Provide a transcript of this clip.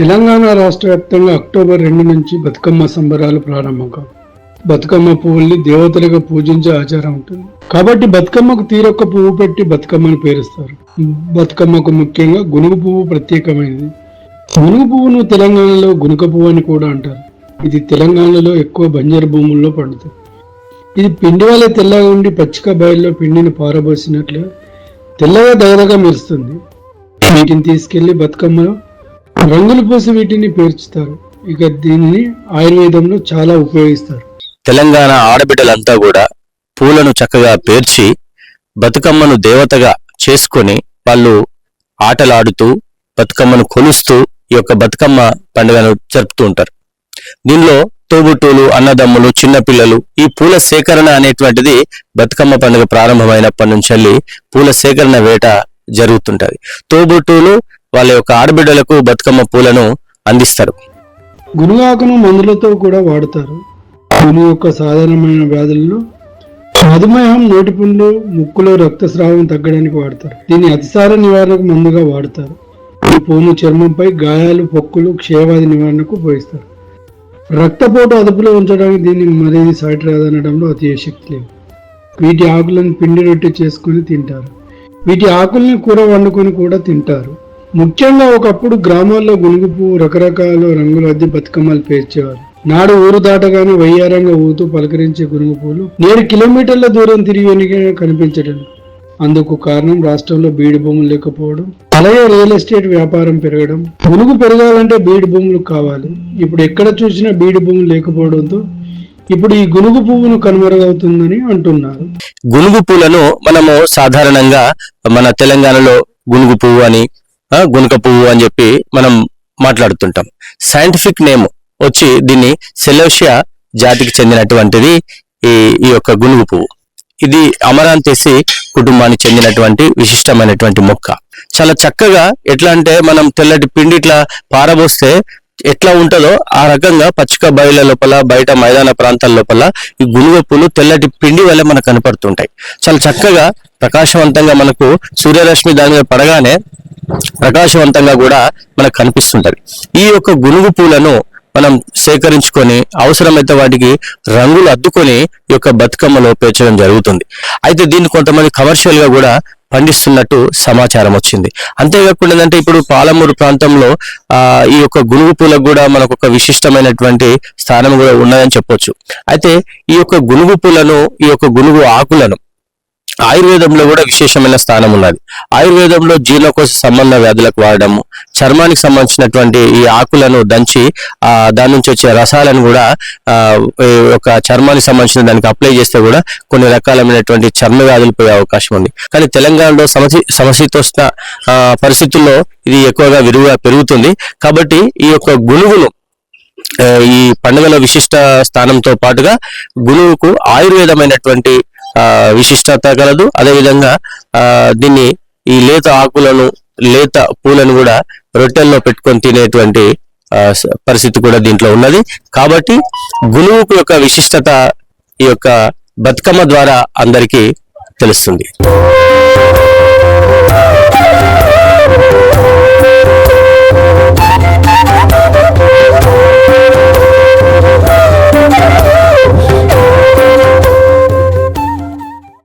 తెలంగాణ రాష్ట్ర వ్యాప్తంగా అక్టోబర్ రెండు నుంచి బతుకమ్మ సంబరాలు ప్రారంభం కావు. బతుకమ్మ పువ్వుల్ని దేవతలుగా పూజించే ఆచారం ఉంటుంది. కాబట్టి బతుకమ్మకు తీరొక్క పువ్వు పెట్టి బతుకమ్మని పేరుస్తారు. బతుకమ్మకు ముఖ్యంగా గునుగు పువ్వు ప్రత్యేకమైనది. గునుగు పువ్వును తెలంగాణలో గునుక పువ్వు అని కూడా అంటారు. ఇది తెలంగాణలో ఎక్కువ బంజరు భూముల్లో పండుతుంది. ఇది పిండి వల్ల తెల్లగా ఉండి పచ్చిక బయల్లో పిండిని పారబోసినట్లు తెల్లగా దగదగా మెరుస్తుంది. వీటిని తీసుకెళ్ళి బతుకమ్మలో రంగులు పూసి వీటిని పేర్చుతారు. ఇక దీనిని ఆయుర్వేదంలో చాలా ఉపయోగిస్తారు. తెలంగాణ ఆడబిడ్డలంతా కూడా పూలను చక్కగా పేర్చి బతుకమ్మను దేవతగా చేసుకొని వాళ్ళు ఆటలాడుతూ బతుకమ్మను కొలుస్తూ ఈ యొక్క బతుకమ్మ పండుగను జరుపుతూ ఉంటారు. దీనిలో తోబుట్టులు అన్నదమ్ములు చిన్నపిల్లలు ఈ పూల సేకరణ అనేటువంటిది బతుకమ్మ పండుగ ప్రారంభమైనప్పటి నుంచి పూల సేకరణ వేట జరుగుతుంటది. తోబుట్టులు వాళ్ళ యొక్క ఆడబిడ్డలకు బతుకమ్మ పూలను అందిస్తారు. గునుగాకును మందులతో కూడా వాడతారు. గును యొక్క సాధారణమైన వ్యాధులలో మధుమేహం నోటిపుండ్లు ముక్కులో రక్తస్రావం తగ్గడానికి వాడతారు. దీన్ని అతిసార నివారణకు మందుగా వాడతారు. ఈ పువ్వును చర్మంపై గాయాలు పొక్కులు క్షయవాది నివారణకు ఉపయోగిస్తారు. రక్తపోటు అదుపులో ఉంచడానికి దీన్ని మరేది సాటి రాదనడంలో అతిశక్తి లేదు. వీటి ఆకులను పిండి రొట్టె చేసుకుని తింటారు. వీటి ఆకుల్ని కూర వండుకొని కూడా తింటారు. ముఖ్యంగా ఒకప్పుడు గ్రామాల్లో గునుగుపు పువ్వు రకరకాల రంగులు అద్దె బతుకమ్మలు పేర్చేవారు. నాడు ఊరు దాటగానే వయ్యారంగా ఊతూ పలకరించే గునుగు పూలు నేడు కిలోమీటర్ల దూరం తిరిగి వెనుక కనిపించడం. అందుకు కారణం రాష్ట్రంలో బీడు భూములు లేకపోవడం అలాగే రియల్ ఎస్టేట్ వ్యాపారం పెరగడం. గునుగు పెరగాలంటే బీడు భూములు కావాలి. ఇప్పుడు ఎక్కడ చూసినా బీడు భూములు లేకపోవడంతో ఇప్పుడు ఈ గునుగు పువ్వును కనుమరుగవుతుందని అంటున్నారు. గునుగు పూలను మనము సాధారణంగా మన తెలంగాణలో గునుగు పువ్వు అని గునక పువ్వు అని చెప్పి మనం మాట్లాడుతుంటాం. సైంటిఫిక్ నేమ్ వచ్చి దీన్ని సెలోషియా జాతికి చెందినటువంటిది ఈ ఈ యొక్క గునుగు పువ్వు. ఇది అమరాంతేసి కుటుంబానికి చెందినటువంటి విశిష్టమైనటువంటి మొక్క. చాలా చక్కగా ఎట్లా అంటే మనం తెల్లటి పిండి ఇట్లా పారబోస్తే ఎట్లా ఉంటుందో ఆ రకంగా పచ్చిక బయల లోపల బయట మైదాన ప్రాంతాల లోపల ఈ గునుగప్పులు తెల్లటి పిండి వల్ల మనకు కనపడుతుంటాయి. చాలా చక్కగా ప్రకాశవంతంగా మనకు సూర్యరశ్మి దాని మీద పడగానే ప్రకాశవంతంగా కూడా మనకు కనిపిస్తుంటది. ఈ యొక్క గునుగు పూలను మనం సేకరించుకొని అవసరమైతే వాటికి రంగులు అద్దుకొని ఈ యొక్క బతుకమ్మలో పేర్చడం జరుగుతుంది. అయితే దీన్ని కొంతమంది కమర్షియల్గా కూడా పండిస్తున్నట్టు సమాచారం వచ్చింది. అంతేకాకుండా ఏంటంటే ఇప్పుడు పాలమూరు ప్రాంతంలో ఆ ఈ యొక్క గునుగు పూలకు కూడా మనకు ఒక విశిష్టమైనటువంటి స్థానం కూడా ఉన్నదని చెప్పొచ్చు. అయితే ఈ యొక్క గునుగు పూలను ఈ యొక్క గునుగు ఆకులను ఆయుర్వేదంలో కూడా విశేషమైన స్థానం ఉన్నది. ఆయుర్వేదంలో జీర్ణకోశ సంబంధ వ్యాధులకు వాడడము చర్మానికి సంబంధించినటువంటి ఈ ఆకులను దంచి ఆ దాని నుంచి వచ్చే రసాలను కూడా ఆ ఒక చర్మానికి సంబంధించిన దానికి అప్లై చేస్తే కూడా కొన్ని రకాలైనటువంటి చర్మ వ్యాధులు పోయే అవకాశం ఉంది. కానీ తెలంగాణలో సమశీ సమశీతోష్ణ పరిస్థితుల్లో ఇది ఎక్కువగా విరివిగా పెరుగుతుంది. కాబట్టి ఈ యొక్క గుణువులు ఈ పండుగల విశిష్ట స్థానంతో పాటుగా గురువుకు ఆయుర్వేదమైనటువంటి విశిష్టత కలదు అదేవిధంగా ఆ, దీన్ని ఈ లేత ఆకులను లేత పూలను కూడా రొట్టెల్లో పెట్టుకొని తినేటువంటి ఆ, పరిస్థితి కూడా దీంట్లో ఉన్నది. కాబట్టి గురువుకు యొక్క విశిష్టత ఈ యొక్క బతుకమ్మ ద్వారా అందరికీ తెలుస్తుంది.